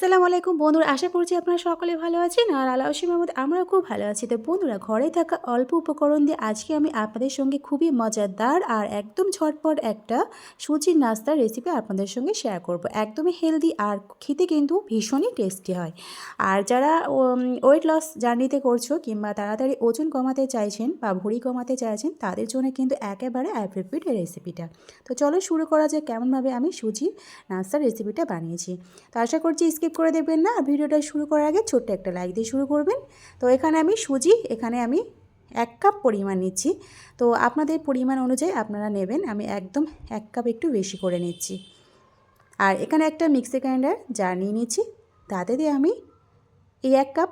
আসসালামু আলাইকুম বন্ধুরা, আশা করছি আপনারা সকলে ভালো আছেন আর আলাউসি মাহমুদ আমরাও খুব ভালো আছি। তো বন্ধুরা, ঘরে থাকা অল্প উপকরণ দিয়ে আজকে আমি আপনাদের সঙ্গে খুবই মজাদার আর একদম ঝটপট একটা সুজির নাস্তার রেসিপি আপনাদের সঙ্গে শেয়ার করব। একদমই হেলদি আর খেতে কিন্তু ভীষণই টেস্টি হয়। আর যারা ওয়েট লস জার্নিতে করছ কিংবা তাড়াতাড়ি ওজন কমাতে চাইছেন বা ভুঁড়ি কমাতে চাইছেন, তাদের জন্য কিন্তু একেবারে অ্যাপ্রোপ্রিয়েট এই রেসিপিটা তো চলো শুরু করা যায় কেমনভাবে আমি সুজি নাস্তার রেসিপিটা বানিয়েছি। তো আশা করছি স্কিপ করে দেবেন না। ভিডিওটা শুরু করার আগে ছোট্ট একটা লাইক দিয়ে শুরু করবেন। তো এখানে আমি সুজি, এখানে আমি এক কাপ পরিমাণ নিচ্ছি। তো আপনাদের পরিমাণ অনুযায়ী আপনারা নেবেন। আমি একদম এক কাপ একটু বেশি করে নিচ্ছি। আর এখানে একটা মিক্সি গ্রাইন্ডার যা নিয়ে নিচ্ছি। তাতে দিয়ে আমি এই এক কাপ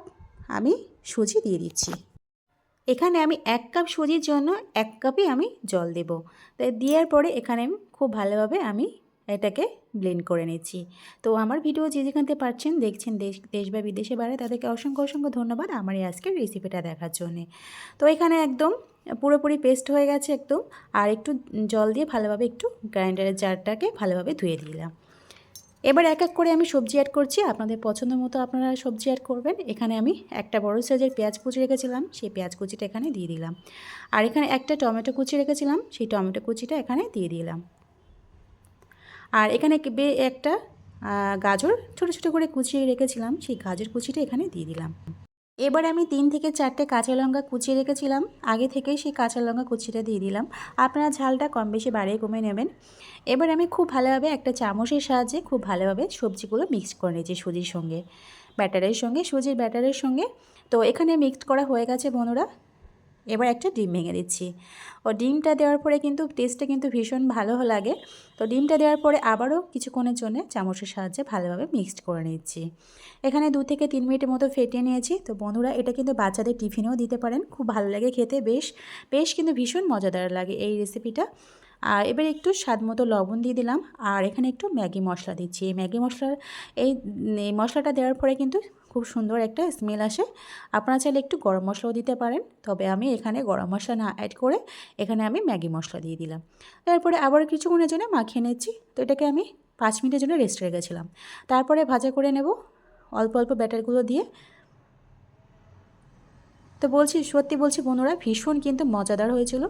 আমি সুজি দিয়ে দিচ্ছি। এখানে আমি এক কাপ সুজির জন্য এক কাপই আমি জল দেব। তাই দেওয়ার পরে এখানে আমি খুব ভালোভাবে আমি এটাকে ব্লেন্ড করে নিচ্ছি। তো আমার ভিডিও যে যেখানতে পাচ্ছেন দেখছেন দেশ দেশ বা বিদেশে বাইরে তাদেরকে অসংখ্য অসংখ্য ধন্যবাদ আমার এই আজকের রেসিপিটা দেখার জন্যে। তো এখানে একদম পুরোপুরি পেস্ট হয়ে গেছে একদম। আর একটু জল দিয়ে ভালোভাবে একটু গ্রাইন্ডারের জারটাকে ভালোভাবে ধুয়ে দিলাম। এবার এক এক করে আমি সবজি অ্যাড করছি। আপনাদের পছন্দ মতো আপনারা সবজি অ্যাড করবেন। এখানে আমি একটা বড় সাইজের পেঁয়াজ কুচি রেখেছিলাম। সেই পেঁয়াজ কুচিটা এখানে দিয়ে দিলাম। আর এখানে একটা টমেটো কুচি রেখেছিলাম। সেই টমেটো কুচিটা এখানে দিয়ে দিলাম। আর এখানে বে একটা গাজর ছোটো ছোটো করে কুচিয়ে রেখেছিলাম। সেই গাজর কুচিটা এখানে দিয়ে দিলাম। এবার আমি তিন থেকে চারটে কাঁচা লঙ্কা কুচিয়ে রেখেছিলাম। আগে থেকেই সেই কাঁচা লঙ্কা কুচিটা দিয়ে দিলাম। আপনারা ঝালটা কম বেশি বাড়িয়ে কমে নেবেন। এবার আমি খুব ভালোভাবে একটা চামচের সাহায্যে খুব ভালোভাবে সবজিগুলো মিক্স করে নিয়েছি সুজির সঙ্গে, ব্যাটারের সঙ্গে, সুজির ব্যাটারের সঙ্গে। তো এখানে মিক্সড করা হয়ে গেছে বন্ধুরা। এবার একটা ডিম ভেঙে দিচ্ছি। ও ডিমটা দেওয়ার পরে কিন্তু টেস্টটা কিন্তু ভীষণ ভালো লাগে। তো ডিমটা দেওয়ার পরে আবারও কিছুক্ষণের জন্য চামচের সাহায্যে ভালোভাবে মিক্সড করে নিচ্ছি। এখানে দু থেকে তিন মিনিটের মতো ফেটিয়ে নিয়েছি। তো বন্ধুরা, এটা কিন্তু বাচ্চাদের টিফিনেও দিতে পারেন। খুব ভালো লাগে খেতে, বেশ বেশ কিন্তু ভীষণ মজাদার লাগে এই রেসিপিটা আর এবার একটু স্বাদ মতো লবণ দিয়ে দিলাম আর এখানে একটু ম্যাগি মশলা দিচ্ছি। এই ম্যাগি মশলার, এই মশলাটা দেওয়ার পরে কিন্তু খুব সুন্দর একটা স্মেল আসে। আপনারা চাইলে একটু গরম মশলাও দিতে পারেন, তবে আমি এখানে গরম মশলা না অ্যাড করে এখানে আমি ম্যাগি মশলা দিয়ে দিলাম। তারপরে আবার কিছুক্ষণের জন্য মাখিয়ে নিচ্ছি। তো এটাকে আমি পাঁচ মিনিটের জন্য রেস্ট রেখেছিলাম। তারপরে ভাজা করে নেব অল্প অল্প ব্যাটারগুলো দিয়ে। তো বলছি, সত্যি বলছি বন্ধুরা, ভীষণ কিন্তু মজাদার হয়েছিল।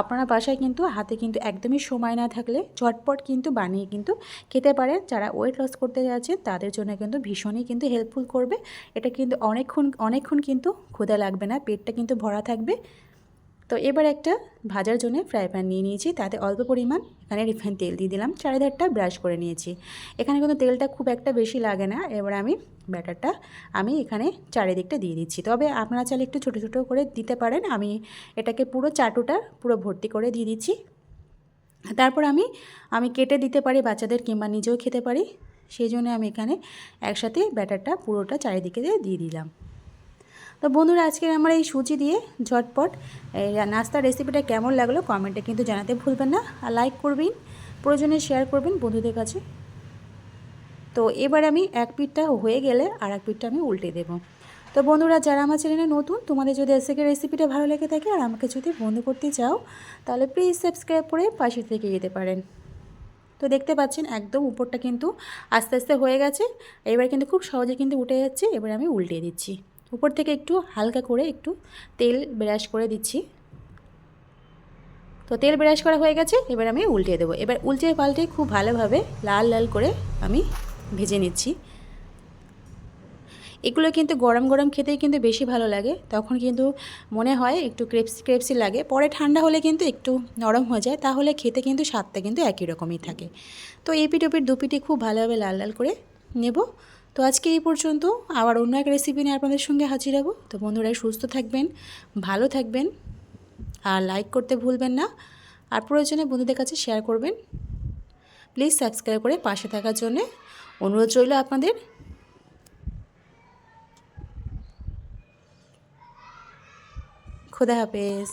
আপনারা বাসায় কিন্তু হাতে কিন্তু একদমই সময় না থাকলে চটপট কিন্তু বানিয়ে কিন্তু খেতে পারেন। যারা ওয়েট লস করতে যাচ্ছেন, তাদের জন্য কিন্তু ভীষণই কিন্তু হেল্পফুল করবে। এটা কিন্তু অনেকক্ষণ অনেকক্ষণ কিন্তু ক্ষুদা লাগবে না, পেটটা কিন্তু ভরা থাকবে। তো এবার একটা ভাজার জন্য ফ্রাই প্যান নিয়ে নিয়েছি, তাতে অল্প পরিমাণ এখানে রিফাইন তেল দিয়ে দিলাম। চারিধারটা ব্রাশ করে নিয়েছি। এখানে কিন্তু তেলটা খুব একটা বেশি লাগে না, এবার আমি ব্যাটারটা আমি এখানে চারিদিকটা দিয়ে দিচ্ছি। তবে আপনারা চাইলে একটু ছোটো ছোটো করে দিতে পারেন। আমি এটাকে পুরো চাটুটা পুরো ভর্তি করে দিয়ে দিচ্ছি। তারপর আমি আমি কেটে দিতে পারি, বাচ্চাদের কিংবা নিজেও খেতে পারি। সেই জন্য আমি এখানে একসাথে ব্যাটারটা পুরোটা চারিদিকে দিয়ে দিলাম। তো বন্ধুরা, আজকে আমার এই সুজি দিয়ে ঝটপট নাস্তার রেসিপিটা কেমন লাগল কমেন্টে কিন্তু জানাতে ভুলবেন না। আর লাইক করবেন, প্রয়োজনে শেয়ার করবেন বন্ধুদের কাছে। তো এবার আমি এক পিঠটা হয়ে গেলে আর এক পিঠটা আমি উল্টে দেব। তো বন্ধুরা, যারা আমার চ্যানেলে নতুন, তোমাদের যদি এসে রেসিপিটা ভালো লেগে থাকে আর আমাকে যদি বন্ধু করতে চাও, তাহলে প্লিজ সাবস্ক্রাইব করে পাশে থেকে যেতে পারেন। তো দেখতে পাচ্ছেন, একদম উপরটা কিন্তু আস্তে আস্তে হয়ে গেছে। এবার কিন্তু খুব সহজে কিন্তু উঠে যাচ্ছে। এবার আমি উল্টে দিচ্ছি। উপর থেকে একটু হালকা করে একটু তেল ব্রাশ করে দিচ্ছি। তো তেল ব্রাশ করা হয়ে গেছে, এবার আমি উল্টে দেবো। এবার উল্টে পাল্টে খুব ভালোভাবে লাল লাল করে আমি ভেজে নিচ্ছি। এগুলো কিন্তু গরম গরম খেতেই কিন্তু বেশি ভালো লাগে। তখন কিন্তু মনে হয় একটু ক্রেপসি ক্রেপসি লাগে। পরে ঠান্ডা হলে কিন্তু একটু নরম হয়ে যায়। তাহলে খেতে কিন্তু স্বাদটা কিন্তু একই রকমই থাকে। তো এপিট ওপিট দুপিটি খুব ভালোভাবে লাল লাল করে নেব। তো আজকে এই পর্যন্ত আবার অন্য এক রেসিপি নিয়ে আপনাদের সঙ্গে হাজির হব। তো বন্ধুরা সুস্থ থাকবেন, ভালো থাকবেন, আর লাইক করতে ভুলবেন না, আর প্রয়োজনে বন্ধুদের কাছে শেয়ার করবেন। প্লিজ সাবস্ক্রাইব করে পাশে থাকার জন্যে অনুরোধ রইল আপনাদের। খোদা হাফেজ।